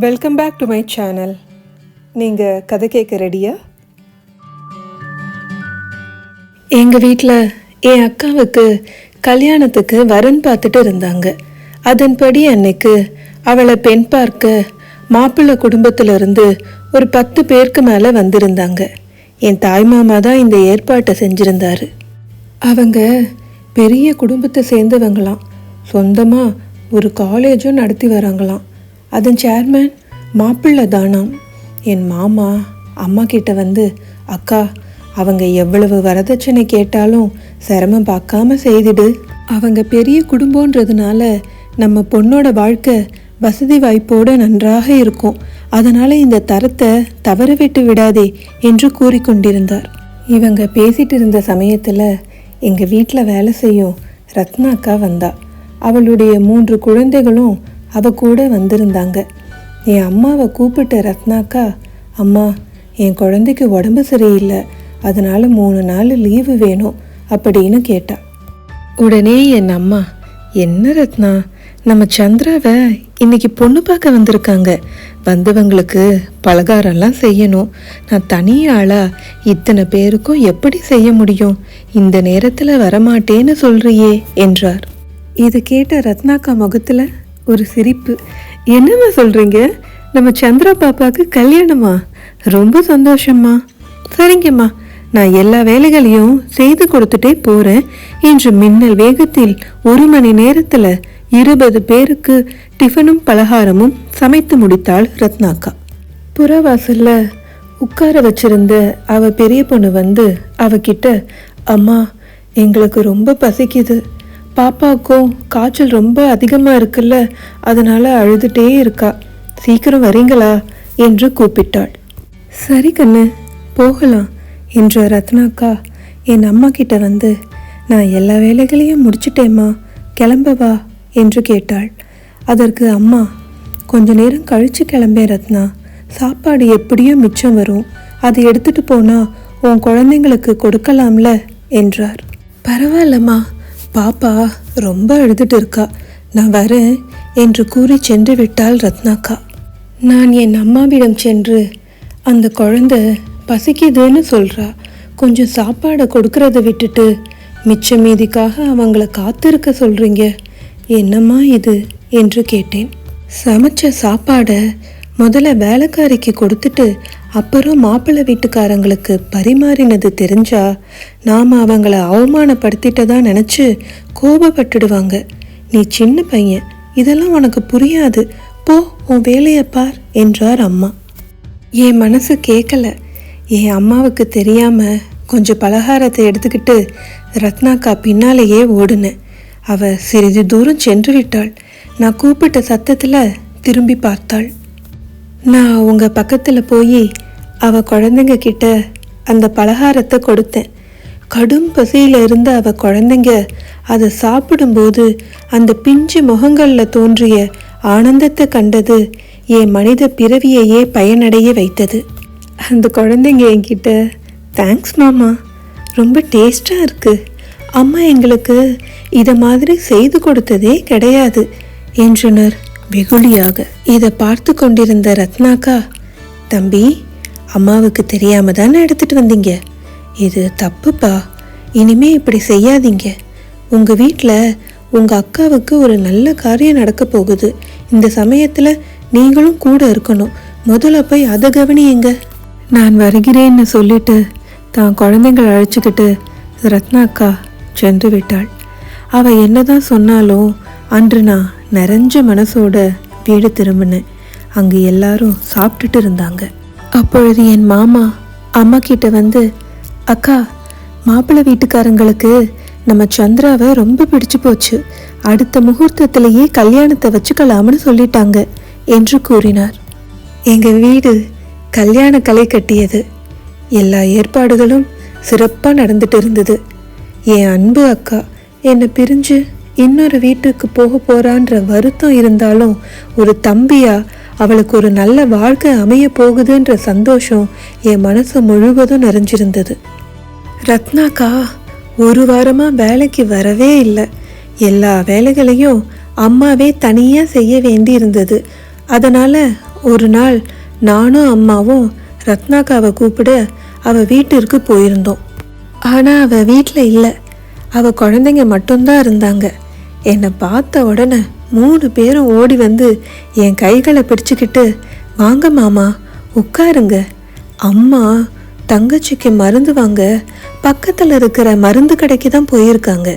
Welcome back to my channel நீங்கள் கதை கேட்க ரெடியா எங்கள் வீட்டில் என் அக்காவுக்கு கல்யாணத்துக்கு வரன் பார்த்துட்டு இருந்தாங்க. அதன்படி அன்னைக்கு அவளை பெண் பார்க்க மாப்பிள்ளை குடும்பத்திலிருந்து ஒரு பத்து பேருக்கு மேலே வந்திருந்தாங்க. என் தாய் மாமா தான் இந்த ஏற்பாட்டை செஞ்சிருந்தாரு. அவங்க பெரிய குடும்பத்தை சேர்ந்தவங்களாம். சொந்தமாக ஒரு காலேஜும் நடத்தி வராங்களாம். அதன் சேர்மேன் மாப்பிள்ளை தானாம். என் மாமா அம்மா கிட்ட வந்து அக்கா அவங்க எவ்வளவு வரதட்சணை கேட்டாலும் சிரமம் பார்க்காம செய்திடு. அவங்க பெரிய குடும்பன்றதுனால நம்ம பொண்ணோட வாழ்க்கை வசதி வாய்ப்போடு நன்றாக இருக்கும். அதனால இந்த தரத்தை தவற விட்டு விடாதே என்று கூறிக்கொண்டிருந்தார் இவங்க பேசிட்டு இருந்த சமயத்தில் எங்கள் வீட்டில் வேலை செய்யும் ரத்னாக்கா வந்தா. அவளுடைய மூன்று குழந்தைகளும் அவ கூட வந்திருந்தாங்க. என் அம்மாவை கூப்பிட்ட ரத்னாக்கா அம்மா என் குழந்தைக்கு உடம்பு சரியில்லை. அதனால் மூணு நாள் லீவு வேணும் அப்படின்னு கேட்டா. உடனே என் அம்மா என்ன ரத்னா நம்ம சந்திராவை இன்னைக்கு பொண்ணு பார்க்க வந்திருக்காங்க. வந்தவங்களுக்கு பலகாரம்லாம் செய்யணும். நான் தனியாளா இத்தனை பேருக்கும் எப்படி செய்ய முடியும்? இந்த நேரத்தில் வரமாட்டேன்னு சொல்றியே என்றார். இது கேட்ட ரத்னாக்கா முகத்தில் ஒரு சிரிப்பு. என்னம்மா சொல்றீங்க? நம்ம சந்திரா பாப்பாவுக்கு கல்யாணமா? ரொம்ப சந்தோஷம்மா. சரிங்கம்மா. நான் எல்லா வேலைகளையும் செய்து கொடுத்துட்டே போறேன். என்று மின்னல் வேகத்தில் ஒரு மணி நேரத்துல இருபது பேருக்கு டிஃபனும் பலகாரமும் சமைத்து முடித்தாள் ரத்னாக்கா. புறவாசலில் உட்கார வச்சிருந்த அவ பெரிய பொண்ணு வந்து அவகிட்ட அம்மா எங்களுக்கு ரொம்ப பசிக்குது. பாப்பாவுக்கும் காய்ச்சல் ரொம்ப அதிகமாக இருக்குல்ல அதனால் அழுதுகிட்டே இருக்கா. சீக்கிரம் வரீங்களா? என்று கூப்பிட்டாள். சரி கண்ணு போகலாம் என்ற ரத்னாக்கா. என் அம்மா கிட்ட வந்து நான் எல்லா வேலைகளையும் முடிச்சிட்டேம்மா கிளம்பவா என்று கேட்டாள். அதற்கு அம்மா கொஞ்ச நேரம் கழித்து கிளம்பேன் ரத்னா. சாப்பாடு எப்படியும் மிச்சம் வரும். அது எடுத்துட்டு போனால் உன் குழந்தைங்களுக்கு கொடுக்கலாம்ல என்றார். பரவாயில்லம்மா பாப்பா ரொம்ப அழுதுட்டு இருக்கா. நான் வரேன் என்று கூறி சென்று விட்டாள் ரத்னாக்கா. நான் என் அம்மாவிடம் சென்று அந்த குழந்தை பசிக்குதுன்னு சொல்றா. கொஞ்சம் சாப்பாடை கொடுக்கறத விட்டுட்டு மிச்ச மீதிக்காக அவங்கள காத்திருக்க சொல்றீங்க. என்னம்மா இது என்று கேட்டேன். சமைச்ச சாப்பாடை முதல்ல வேலைக்காரிக்கு கொடுத்துட்டு அப்புறம் மாப்பிள்ளை வீட்டுக்காரங்களுக்கு பரிமாறினது தெரிஞ்சா நாம் அவங்கள அவமானப்படுத்திட்டதா நினச்சி கோபப்பட்டுடுவாங்க. நீ சின்ன பையன். இதெல்லாம் உனக்கு புரியாது. போ உன் வேலையை பார் என்றார் அம்மா. என் மனசு கேட்கல என் அம்மாவுக்கு தெரியாமல் கொஞ்சம் பலகாரத்தை எடுத்துக்கிட்டு ரத்னாக்கா பின்னாலேயே ஓடுனேன். அவ சிறிது தூரம் சென்று விட்டாள். நான் கூப்பிட்ட சத்தத்தில் திரும்பி பார்த்தாள். நான் உங்கள் பக்கத்தில் போய் அவ குழந்தைங்க கிட்ட அந்த பலகாரத்தை கொடுத்தேன். கடும் பசியில் இருந்த அவ குழந்தைங்க அதை சாப்பிடும்போது அந்த பிஞ்சு முகங்களில் தோன்றிய ஆனந்தத்தை கண்டது என் மனித பிறவியையே பயனடைய வைத்தது. அந்த குழந்தைங்க என்கிட்ட தேங்க்ஸ் மாமா. ரொம்ப டேஸ்டாக இருக்குது அம்மா எங்களுக்கு இதை மாதிரி செய்து கொடுத்ததே கிடையாது என்றனர். வெகுளியாக இதை பார்த்து கொண்டிருந்த ரத்னாக்கா தம்பி அம்மாவுக்கு தெரியாம தானே எடுத்துட்டு வந்தீங்க? இது தப்புப்பா. இனிமே இப்படி செய்யாதீங்க. உங்க வீட்டில் உங்க அக்காவுக்கு ஒரு நல்ல காரியம் நடக்க போகுது. இந்த சமயத்தில் நீங்களும் கூட இருக்கணும். முதல்ல போய் அதை கவனியுங்க. நான் வருகிறேன்னு சொல்லிட்டு தான் குழந்தைங்களை அழைச்சிக்கிட்டு ரத்னாக்கா சென்று விட்டாள். அவள் என்னதான் சொன்னாலும் அன்று நான் நிறைஞ்ச மனசோட வீடு திரும்பினேன். அங்கு எல்லாரும் சாப்பிட்டுட்டு இருந்தாங்க. அப்பொழுது என் மாமா அம்மா கிட்ட வந்து அக்கா மாப்பிள்ளை வீட்டுக்காரங்களுக்கு நம்ம சந்திராவை ரொம்ப பிடிச்சு போச்சு. அடுத்த முகூர்த்தத்திலேயே கல்யாணத்தை வச்சுக்கலாம்னு சொல்லிட்டாங்க என்று கூறினார். எங்கள் வீடு கல்யாண கலை கட்டியது. எல்லா ஏற்பாடுகளும் சிறப்பாக நடந்துட்டு இருந்தது. என் அன்பு அக்கா என்னை பிரிஞ்சு இன்னொரு வீட்டுக்கு போக போறான்ற வருத்தம் இருந்தாலும் ஒரு தம்பியா அவளுக்கு ஒரு நல்ல வாழ்க்கை அமைய போகுதுன்ற சந்தோஷம் என் மனசு முழுவதும் நிறைஞ்சிருந்தது. ரத்னாக்கா ஒரு வாரமா வேலைக்கு வரவே இல்லை. எல்லா வேலைகளையும் அம்மாவே தனியாக செய்ய வேண்டி இருந்தது அதனால் ஒரு நாள் நானும் அம்மாவும் ரத்னாக்காவை கூப்பிட அவள் வீட்டிற்கு போயிருந்தோம். ஆனால் அவள் வீட்டில் இல்லை. அவள் குழந்தைங்க மட்டும்தான் இருந்தாங்க. என்னை பார்த்த உடனே மூணு பேரும் ஓடி வந்து என் கைகளை பிடிச்சிக்கிட்டு வாங்க மாமா உட்காருங்க. அம்மா தங்கச்சிக்கு மருந்து வாங்க. பக்கத்தில் இருக்கிற மருந்து கடைக்கு தான் போயிருக்காங்க.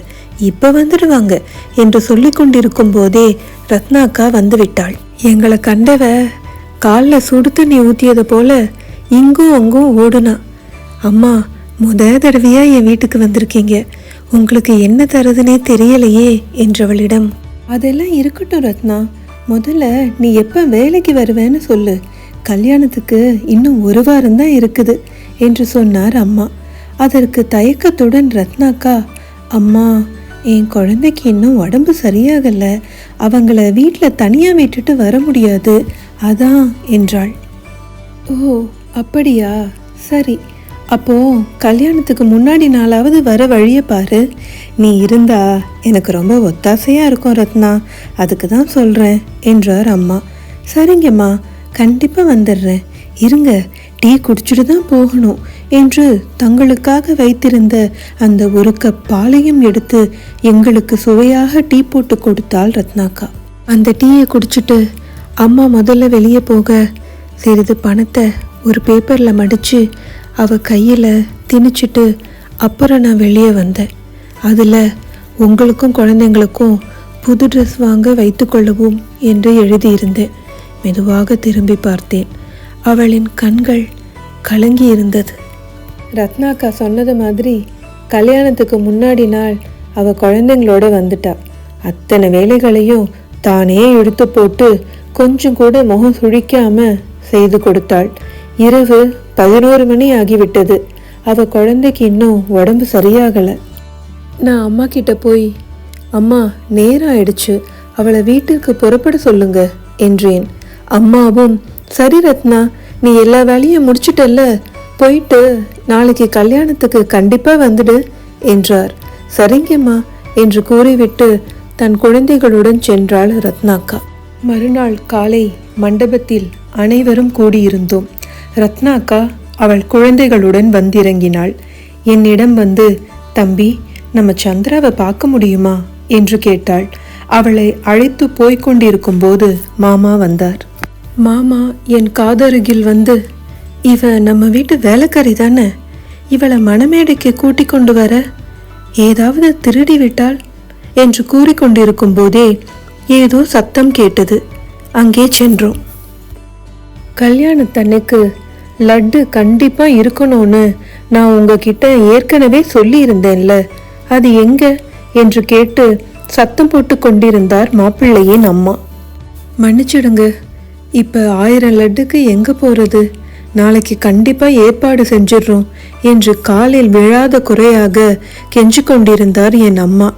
இப்போ வந்துடுவாங்க என்று சொல்லி கொண்டிருக்கும் போதே ரத்னாக்கா வந்து விட்டாள். எங்களை கண்டவ காலில் சுடு தண்ணி ஊற்றியது போல இங்கும் அங்கும் ஓடுனா அம்மா முத தடவையா என் வீட்டுக்கு வந்திருக்கீங்க. உங்களுக்கு என்ன தருதுன்னே தெரியலையே என்றவளிடம். அதெல்லாம் இருக்கட்டும் ரத்னா. முதல்ல நீ எப்போ வேலைக்கு வருவேன்னு சொல்லு. கல்யாணத்துக்கு இன்னும் ஒரு வாரம் தான் இருக்குது என்று சொன்னார் அம்மா. அதற்கு தயக்கத்துடன் ரத்னாக்கா அம்மா என் குழந்தைக்கு இன்னும் உடம்பு சரியாகல. அவங்கள வீட்டில் தனியாக விட்டுட்டு வர முடியாது. அதான் என்றாள். ஓ அப்படியா? சரி. அப்போ கல்யாணத்துக்கு முன்னாடி நாளாவது வர வழியை பாரு. நீ இருந்தா எனக்கு ரொம்ப ஒத்தாசையாக இருக்கும் ரத்னா. அதுக்கு தான் சொல்கிறேன் என்றார் அம்மா. சரிங்கம்மா கண்டிப்பாக வந்துடுறேன். இருங்க டீ குடிச்சிட்டு தான் போகணும் என்று தங்களுக்காக வைத்திருந்த அந்த ஒரு கப் பாலையும் எடுத்து எங்களுக்கு சுவையாக டீ போட்டு கொடுத்தாள் ரத்னாக்கா. அந்த டீயை குடிச்சிட்டு அம்மா முதல்ல வெளியே போக சிறிது பணத்தை ஒரு பேப்பரில் மடித்து அவ கையில் திணிச்சிட்டு அப்புறம் நான் வெளியே வந்தேன். அதில் உங்களுக்கும் குழந்தைங்களுக்கும் புது ட்ரெஸ் வாங்க வைத்துக்கொள்ளவும் என்று எழுதியிருந்தேன். மெதுவாக திரும்பி பார்த்தேன். அவளின் கண்கள் கலங்கி இருந்தது. ரத்னாக்கா சொன்னது மாதிரி கல்யாணத்துக்கு முன்னாடி நாள் அவ குழந்தைங்களோட வந்துட்டா. அத்தனை வேலைகளையும் தானே எடுத்து போட்டு கொஞ்சம் கூட முகம் சுழிக்காம செய்து கொடுத்தாள். இரவு பதினோரு மணி ஆகிவிட்டது. அவ குழந்தைக்கு இன்னும் உடம்பு சரியாகல. நான் அம்மா கிட்ட போய் அம்மா நேரம் ஆயிடுச்சு அவளை வீட்டுக்கு புறப்பட சொல்லுங்க என்றேன். அம்மாவும் சரி ரத்னா நீ எல்லா வேலையும் முடிச்சிட்டல்ல போயிட்டு நாளைக்கு கல்யாணத்துக்கு கண்டிப்பா வந்துடு என்றார். சரிங்கம்மா என்று கூறிவிட்டு தன் குழந்தைகளுடன் சென்றாள் ரத்னாக்கா. மறுநாள் காலை மண்டபத்தில் அனைவரும் கூடியிருந்தோம். ரத்னாக்கா அவள் குழந்தைகளுடன் வந்திறங்கினாள். என்னிடம் வந்து தம்பி நம்ம சந்திராவை பார்க்க முடியுமா? என்று கேட்டாள். அவளை அழைத்து போய்கொண்டிருக்கும் போது மாமா வந்தார். மாமா என் காதருகில் வந்து இவ நம்ம வீட்டு வேலைக்காரி தானே? இவளை மணமேடைக்கு கூட்டிக் கொண்டு வர ஏதாவது திருடி விட்டாள் என்று கூறிக்கொண்டிருக்கும் போதே ஏதோ சத்தம் கேட்டது. அங்கே சென்றோம். கல்யாணத்தன்னைக்கு லட்டு கண்டிப்பா இருக்கணும்னு நான் உங்ககிட்ட ஏற்கனவே சொல்லியிருந்தேன்ல. அது எங்க? என்று கேட்டு சத்தம் போட்டு கொண்டிருந்தார் மாப்பிள்ளையின் அம்மா. மன்னிச்சிடுங்க இப்போ ஆயிரம் லட்டுக்கு எங்க போறது? நாளைக்கு கண்டிப்பா ஏற்பாடு செஞ்சிடுறோம் என்று காலில் விழாத குறையாக கெஞ்சு கொண்டிருந்தார் என் அம்மா.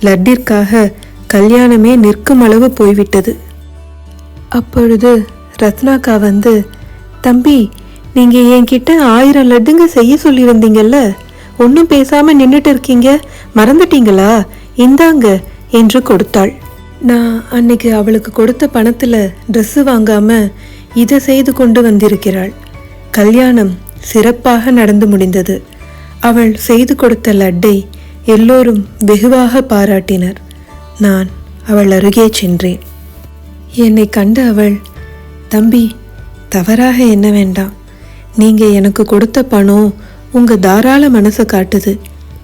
லட்டிற்காக கல்யாணமே நிற்கும் அளவு போய்விட்டது. அப்பொழுது ரத்னாக்கா வந்து தம்பி நீங்க என்கிட்ட ஆயிரம் லட்டுங்க செய்ய சொல்லியிருந்தீங்கல்ல? ஒன்றும் பேசாம நின்றுட்டு இருக்கீங்க. மறந்துட்டீங்களா? இந்தாங்க என்று கொடுத்தாள். நான் அன்னைக்கு அவளுக்கு கொடுத்த பணத்துல ட்ரெஸ்ஸு வாங்காம இதை செய்து கொண்டு வந்திருக்கிறாள். கல்யாணம் சிறப்பாக நடந்து முடிந்தது. அவள் செய்து கொடுத்த லட்டை எல்லோரும் வெகுவாக பாராட்டினர். நான் அவள் அருகே சென்றேன். என்னை கண்ட அவள் தம்பி தவறாக என்ன வேண்டாம். நீங்க எனக்கு கொடுத்த பணம் உங்க தாராள மனசை காட்டுது.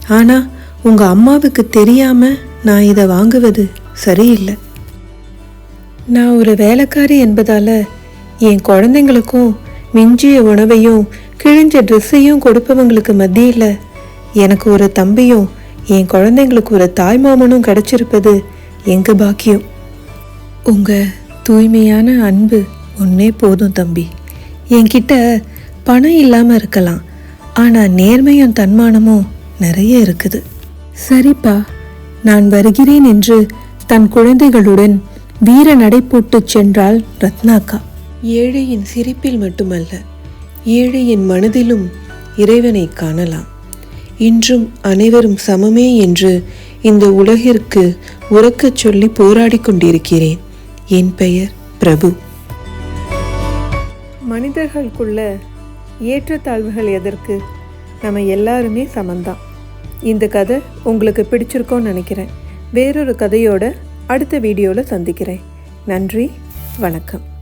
ஆனா உங்க அம்மாவுக்கு தெரியாம நான் இதை வாங்குவது சரியில்லை. நான் ஒரு வேலைக்காரி என்பதால என் குழந்தைங்களுக்கும் மிஞ்சிய உணவையும் கிழிஞ்ச ட்ரெஸ்ஸையும் கொடுப்பவங்களுக்கு மத்தியில் எனக்கு ஒரு தம்பியும் என் குழந்தைங்களுக்கு ஒரு தாய்மாமனும் கிடைச்சிருப்பது எங்க பாக்கியம்? உங்க தூய்மையான அன்பு ஒன்னே போதும் தம்பி. என்கிட்ட பணம் இல்லாம இருக்கலாம். ஆனா நேர்மையும் தன்மானமும் நிறைய இருக்குது. சரிப்பா நான் வருகிறேன் என்று தன் குழந்தைகளுடன் வீர நடை போட்டுச் சென்றாள் ரத்னாக்கா. ஏழையின் சிரிப்பில் மட்டுமல்ல ஏழையின் மனதிலும் இறைவனை காணலாம். இன்றும் அனைவரும் சமமே என்று இந்த உலகிற்கு உறக்கச் சொல்லி போராடிக் கொண்டிருக்கிறேன். என் பெயர் பிரபு. மனிதர்களுக்குள்ள ஏற்றத்தாழ்வுகள் எதற்கு? நம்ம எல்லாருமே சமந்தான். இந்த கதை உங்களுக்கு பிடிச்சிருக்கோன்னு நினைக்கிறேன். வேறொரு கதையோட அடுத்த வீடியோவில் சந்திக்கிறேன். நன்றி வணக்கம்.